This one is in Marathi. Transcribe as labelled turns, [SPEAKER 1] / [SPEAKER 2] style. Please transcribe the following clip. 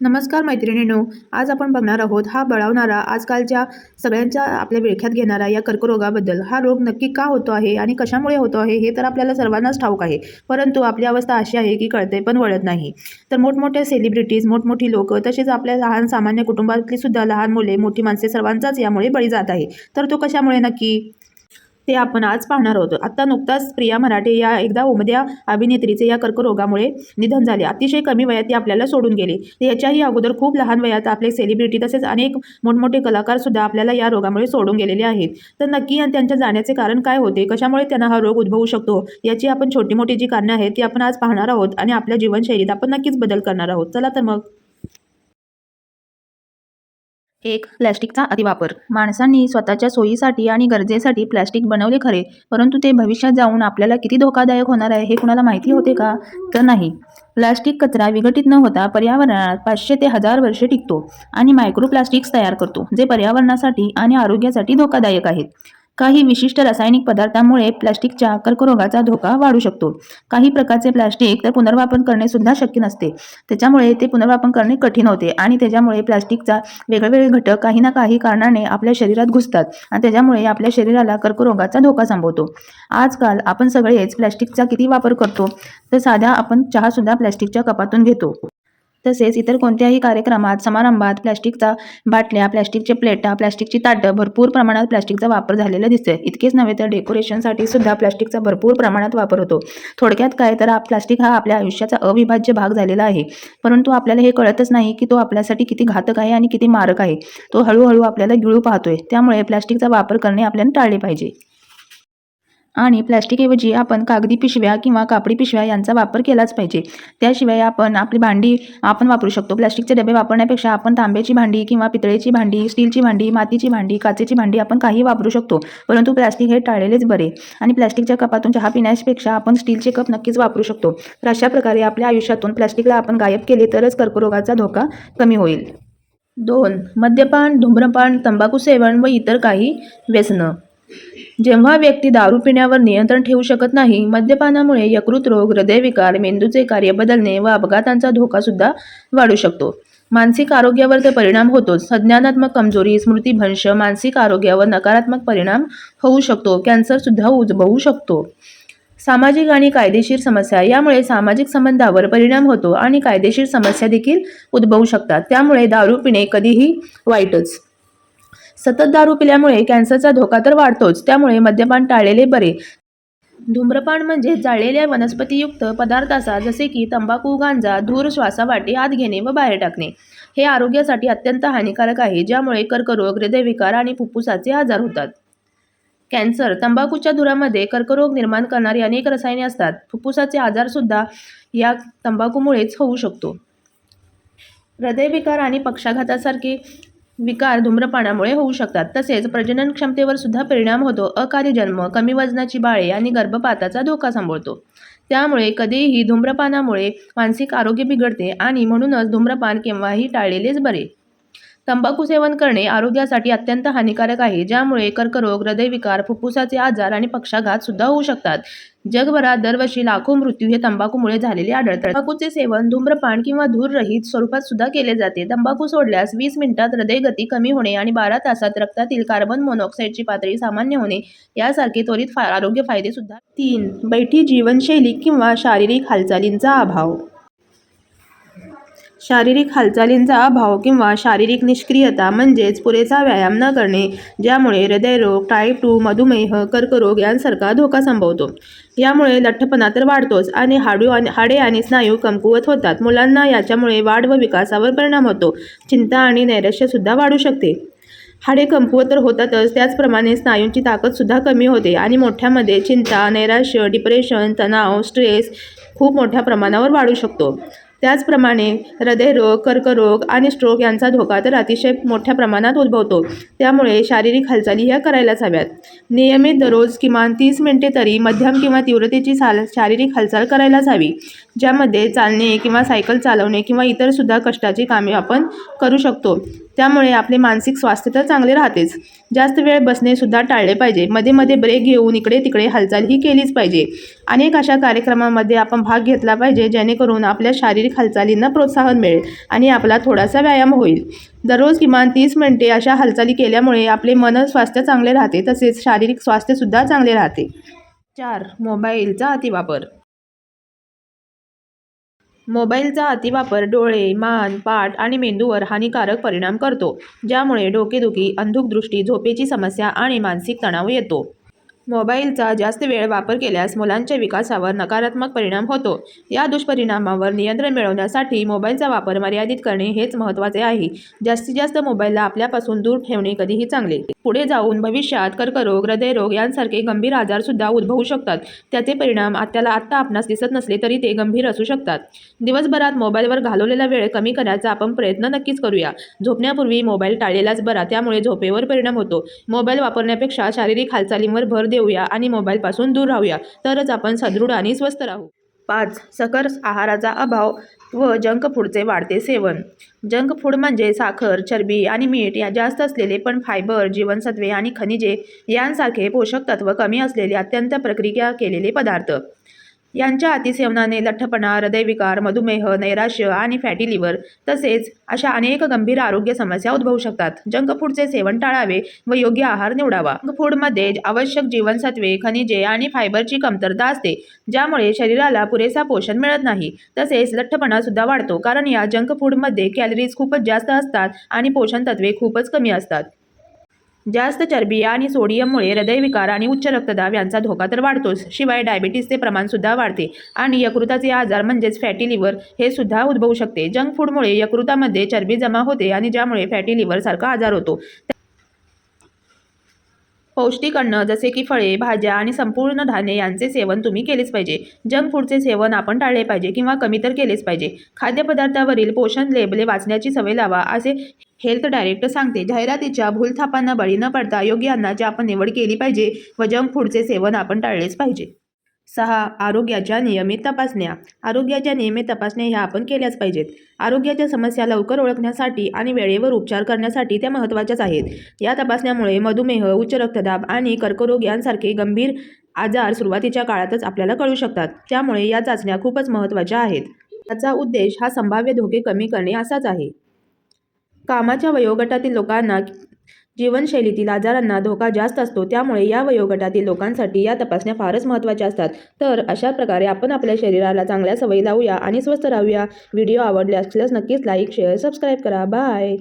[SPEAKER 1] नमस्कार मैत्रिणीनो आज आपण बघणार आहोत हा बळावणारा आजकालच्या सगळ्यांच्या आपल्या विळख्यात घेणारा या कर्करोगाबद्दल हा रोग नक्की का होतो आहे आणि कशामुळे होतो आहे हे तर आपल्याला सर्वांनाच ठाऊक आहे. परंतु आपली अवस्था अशी आहे की कळते पण वळत नाही. तर मोठमोठ्या सेलिब्रिटीज मोठमोठी लोक तसेच आपल्या लहान सामान्य कुटुंबातली सुद्धा लहान मुले मोठी माणसे सर्वांचाच यामुळे बळी जात आहे. तर तो कशामुळे नक्की? ते आपण आज पाहणार आहोत. आत्ता नुकताच प्रिया मराठे या एकदा उमद्या अभिनेत्रीचे या कर्करोगामुळे निधन झाले. अतिशय कमी वयात ते आपल्याला सोडून गेले. याच्याही अगोदर खूप लहान वयात आपले सेलिब्रिटी तसेच अनेक मोठमोठे कलाकार सुद्धा आपल्याला या रोगामुळे सोडून गेलेले आहेत. तर नक्की त्यांच्या जाण्याचे कारण काय होते? कशामुळे त्यांना हा रोग उद्भवू शकतो? याची आपण छोटी मोठी जी कारणे आहेत ती आपण आज पाहणार आहोत आणि आपल्या जीवनशैलीत आपण नक्कीच बदल करणार आहोत. चला तर मग.
[SPEAKER 2] एक प्लॅस्टिकचा अतिवापर. माणसांनी स्वतःच्या सोयीसाठी आणि गरजेसाठी प्लॅस्टिक बनवले खरे परंतु ते भविष्यात जाऊन आपल्याला किती धोकादायक होणार आहे हे कुणाला माहिती होते का? तर नाही. प्लास्टिक कचरा विघटित न होता पर्यावरणात पाचशे ते हजार वर्षे टिकतो आणि मायक्रोप्लास्टिक्स तयार करतो जे पर्यावरणासाठी आणि आरोग्यासाठी धोकादायक आहेत. काही विशिष्ट रासायनिक पदार्थांमुळे प्लास्टिकच्या कर्करोगाचा धोका वाढू शकतो. काही प्रकारचे प्लास्टिक तर पुनर्वापर करणे सुद्धा शक्य नसते. त्याच्यामुळे ते पुनर्वापर करणे कठीण होते आणि त्याच्यामुळे प्लास्टिकचा वेगवेगळे घटक काही ना काही कारणाने आपल्या शरीरात घुसतात आणि त्याच्यामुळे आपल्या शरीराला कर्करोगाचा धोका संभवतो. आजकाल आपण सगळेच प्लास्टिकचा किती वापर करतो? तर साध्या आपण चहासुद्धा प्लास्टिकच्या कपातून घेतो. तसेच इतर कोणत्याही कार्यक्रमात समारंभात प्लॅस्टिकचा बाटल्या प्लॅस्टिकचे प्लेटा प्लॅस्टिकची ताटं भरपूर प्रमाणात प्लॅस्टिकचा वापर झालेला दिसतोय. इतकेच नव्हे तर डेकोरेशनसाठी सुद्धा प्लॅस्टिकचा भरपूर प्रमाणात वापर होतो. थोडक्यात काय तर प्लास्टिक हा आपल्या आयुष्याचा अविभाज्य भाग झालेला आहे. परंतु आपल्याला हे कळतच नाही की तो आपल्यासाठी किती घातक आहे आणि किती मारक आहे. तो हळूहळू आपल्याला गिळू पाहतोय. त्यामुळे प्लॅस्टिकचा वापर करणे आपल्याला टाळले पाहिजे. आणि प्लॅस्टिकऐवजी आपण कागदी पिशव्या किंवा कापडी पिशव्या यांचा वापर केलाच पाहिजे. त्याशिवाय आपण आपली भांडी आपण वापरू शकतो. प्लॅस्टिकचे डबे वापरण्यापेक्षा आपण तांब्याची भांडी किंवा पितळेची भांडी स्टीलची भांडी मातीची भांडी काचेची भांडी आपण काही वापरू शकतो. परंतु प्लॅस्टिक हे टाळलेलेच बरे. आणि प्लॅस्टिकच्या कपातून चहा पिण्यापेक्षा आपण स्टीलचे कप नक्कीच वापरू शकतो. तर अशा प्रकारे आपल्या आयुष्यातून प्लॅस्टिकला आपण गायब केले तरच कर्करोगाचा धोका कमी होईल. दोन मद्यपान धूम्रपान तंबाखू सेवन व इतर काही व्यसनं. जेव्हा व्यक्ती दारू पिण्यावर नियंत्रण ठेवू शकत नाही मद्यपानामुळे यकृत रोग हृदयविकार मेंदूचे कार्य बदलणे व अपघातांचा धोका सुद्धा वाढू शकतो. मानसिक आरोग्यावर तर परिणाम होतोच संज्ञानात्मक कमजोरी स्मृतीभंश मानसिक आरोग्यावर नकारात्मक परिणाम होऊ शकतो. कॅन्सर सुद्धा उद्भवू शकतो. सामाजिक आणि कायदेशीर समस्या यामुळे सामाजिक संबंधावर परिणाम होतो आणि कायदेशीर समस्या देखील उद्भवू शकतात. त्यामुळे दारू पिणे कधीही वाईटच. सतत दारू पिल्यामुळे कॅन्सरचा धोका तर वाढतोच त्यामुळे मद्यपान टाळलेले बरे. धूम्रपान म्हणजे जाळलेल्या वनस्पतीयुक्त पदार्थाचा जसे की तंबाखू गांजा धूर श्वासावाटे आत घेणे व बाहेर टाकणे. हे आरोग्यासाठी अत्यंत हानिकारक आहे ज्यामुळे कर्करोग हृदयविकार आणि फुफ्फुसाचे आजार होतात. कॅन्सर तंबाखूच्या धुरामध्ये कर्करोग निर्माण करणारी अनेक रसायने असतात. फुफ्फुसाचे आजारसुद्धा या तंबाखूमुळेच होऊ शकतो. हृदयविकार आणि पक्षाघातासारखे विकार धूम्रपानामुळे होऊ शकतात. तसेच प्रजनन क्षमतेवर सुद्धा परिणाम होतो. अकाली जन्म कमी वजनाची बाळे आणि गर्भपाताचा धोका सांभाळतो. त्यामुळे कधीही धूम्रपानामुळे मानसिक आरोग्य बिघडते आणि म्हणूनच धूम्रपान केव्हाही टाळलेलेच बरे. तंबाखू सेवन करणे आरोग्यासाठी अत्यंत हानिकारक आहे ज्यामुळे कर्करोग हृदयविकार फुफ्फुसाचे आजार आणि पक्षाघात सुद्धा होऊ शकतात. जगभरात दरवर्षी लाखो मृत्यू हे तंबाखूमुळे झालेले आढळतात. तंबाखूचे सेवन धूम्रपान किंवा धूररहित स्वरूपात सुद्धा केले जाते. तंबाखू सोडल्यास वीस मिनिटात हृदयगती कमी होणे आणि बारा तासात रक्तातील कार्बन मोनॉक्साईडची पातळी सामान्य होणे यासारखे त्वरित आरोग्य फायदे सुद्धा. तीन बैठी जीवनशैली किंवा शारीरिक हालचालींचा अभाव. शारीरिक हालचालींचा अभाव किंवा शारीरिक निष्क्रियता म्हणजेच पुरेसा व्यायाम न करणे ज्यामुळे हृदयरोग टाईप टू मधुमेह कर्करोग यांसारखा धोका संभवतो. यामुळे लठ्ठपणा तर वाढतोच आणि हाडू आणि हाडे आणि स्नायू कमकुवत होतात. मुलांना याच्यामुळे वाढ व विकासावर परिणाम होतो. चिंता आणि नैराश्यसुद्धा वाढू शकते. हाडे कमकुवत तर होतातच त्याचप्रमाणे स्नायूंची ताकदसुद्धा कमी होते आणि मोठ्यामध्ये चिंता नैराश्य डिप्रेशन तणाव स्ट्रेस खूप मोठ्या प्रमाणावर वाढू शकतो. त्याचप्रमाणे हृदयरोग कर्करोग आणि स्ट्रोक यांचा धोका तर अतिशय मोठ्या प्रमाणात उद्भवतो. त्यामुळे शारीरिक हालचाली ह्या करायलाच हव्यात. नियमित दररोज किमान तीस मिनिटे तरी मध्यम किंवा तीव्रतेची साल शारीरिक हालचाल करायलाच हवी.
[SPEAKER 1] ज्यामध्ये चालणे किंवा सायकल चालवणे किंवा इतरसुद्धा कष्टाची कामे आपण करू शकतो. त्यामुळे आपले मानसिक स्वास्थ्य तर चांगले राहतेच. जास्त वेळ बसणेसुद्धा टाळले पाहिजे. मध्ये मध्ये ब्रेक घेऊन इकडे तिकडे हालचाल ही केलीच पाहिजे. अनेक अशा कार्यक्रमामध्ये आपण भाग घेतला पाहिजे जेणेकरून आपल्या शारीरिक हालचालींना प्रोत्साहन मिळेल आणि आपला थोडासा व्यायाम होईल. दररोज किमान तीस मिनटे अशा हालचाली केल्यामुळे आपले मन स्वास्थ्य चांगले राहते तसेच शारीरिक स्वास्थ्यसुद्धा चांगले राहते. चार. मोबाईलचा अतिवापर. मोबाईलचा अतिवापर डोळे मान पाठ आणि मेंदूवर हानिकारक परिणाम करतो ज्यामुळे डोकेदुखी अंधुक दृष्टी झोपेची समस्या आणि मानसिक तणाव येतो. मोबाईलचा जास्त वेळ वापर केल्यास मुलांच्या विकासावर नकारात्मक परिणाम होतो. या दुष्परिणामावर नियंत्रण मिळवण्यासाठी मोबाईलचा वापर मर्यादित करणे हेच महत्त्वाचे आहे. जास्तीत जास्त मोबाईलला आपल्यापासून दूर ठेवणे कधीही चांगले. पुढे जाऊन भविष्यात कर्करोग हृदयरोग यांसारखे गंभीर आजारसुद्धा उद्भवू शकतात. त्याचे परिणाम आत्याला आत्ता आपणास दिसत नसले तरी ते गंभीर असू शकतात. दिवसभरात मोबाईलवर घालवलेला वेळ कमी करण्याचा आपण प्रयत्न नक्कीच करूया. झोपण्यापूर्वी मोबाईल टाळलेलाच बरा त्यामुळे झोपेवर परिणाम होतो. मोबाईल वापरण्यापेक्षा शारीरिक हालचालींवर भर देऊया आणि मोबाईलपासून दूर राहूया. तरच आपण सदृढ आणि स्वस्थ राहू. पाच. सकर आहाराचा अभाव व जंक फूडचे वाढते सेवन. जंक फूड म्हणजे साखर चरबी आणि मीठ या जास्त असलेले पण फायबर जीवनसत्वे आणि खनिजे यांसारखे पोषक तत्व कमी असलेले अत्यंत प्रक्रिया केलेले पदार्थ. यांच्या अतिसेवनाने लठ्ठपणा हृदयविकार मधुमेह नैराश्य आणि फॅटी लिव्हर तसेच अशा अनेक गंभीर आरोग्य समस्या उद्भवू शकतात. जंक फूडचे सेवन टाळावे व योग्य आहार निवडावा. जंक फूडमध्ये आवश्यक जीवनसत्वे खनिजे आणि फायबरची कमतरता असते ज्यामुळे शरीराला पुरेसा पोषण मिळत नाही. तसेच लठ्ठपणा सुद्धा वाढतो कारण या जंक फूडमध्ये कॅलरीज खूपच जास्त असतात आणि पोषण तत्वे खूपच कमी असतात. जास्त चरबी आणि सोडियममुळे हृदयविकार आणि उच्च रक्तदाब यांचा धोका तर वाढतोच. शिवाय डायबिटीसचे प्रमाणसुद्धा वाढते आणि यकृताचे आजार म्हणजेच फॅटी लिव्हर हे सुद्धा उद्भवू शकते. जंक फूडमुळे यकृतामध्ये चरबी जमा होते आणि ज्यामुळे फॅटी लिव्हरसारखा आजार होतो. पौष्टिक अन्न जसे की फळे भाज्या आणि संपूर्ण धान्य यांचे सेवन तुम्ही केलेच पाहिजे. जंक फूडचे सेवन आपण टाळले पाहिजे किंवा कमी तर केलेच पाहिजे. खाद्यपदार्थावरील पोषण लेबले वाचण्याची सवय लावा असे हेल्थ डायरेक्ट सांगते. जाहिरातीच्या भूलथापांना बळी न पडता योग्य अन्नाची आपण निवड केली पाहिजे व जंक फूडचे सेवन आपण टाळलेच पाहिजे. सहा आरोग्याच्या नियमित तपासण्या. आरोग्याच्या नियमित तपासण्या ह्या आपण केल्याच पाहिजेत. आरोग्याच्या समस्या लवकर ओळखण्यासाठी आणि वेळेवर उपचार करण्यासाठी त्या महत्त्वाच्याच आहेत. या तपासण्यामुळे मधुमेह उच्च रक्तदाब आणि कर्करोग यांसारखे गंभीर आजार सुरुवातीच्या काळातच आपल्याला कळू शकतात. त्यामुळे या चाचण्या खूपच महत्त्वाच्या आहेत. याचा उद्देश हा संभाव्य धोके कमी करणे असाच आहे. कामाच्या वयोगटातील लोकांना जीवनशैलीतील आजारांना धोका जास्त असतो त्यामुळे या वयोगटातील लोकांसाठी या तपासण्या फारच महत्त्वाच्या असतात. तर अशा प्रकारे आपण आपल्या शरीराला चांगल्या सवयी लावूया आणि स्वस्थ राहूया. व्हिडिओ आवडले असल्यास नक्कीच लाईक शेअर सबस्क्राईब करा. बाय!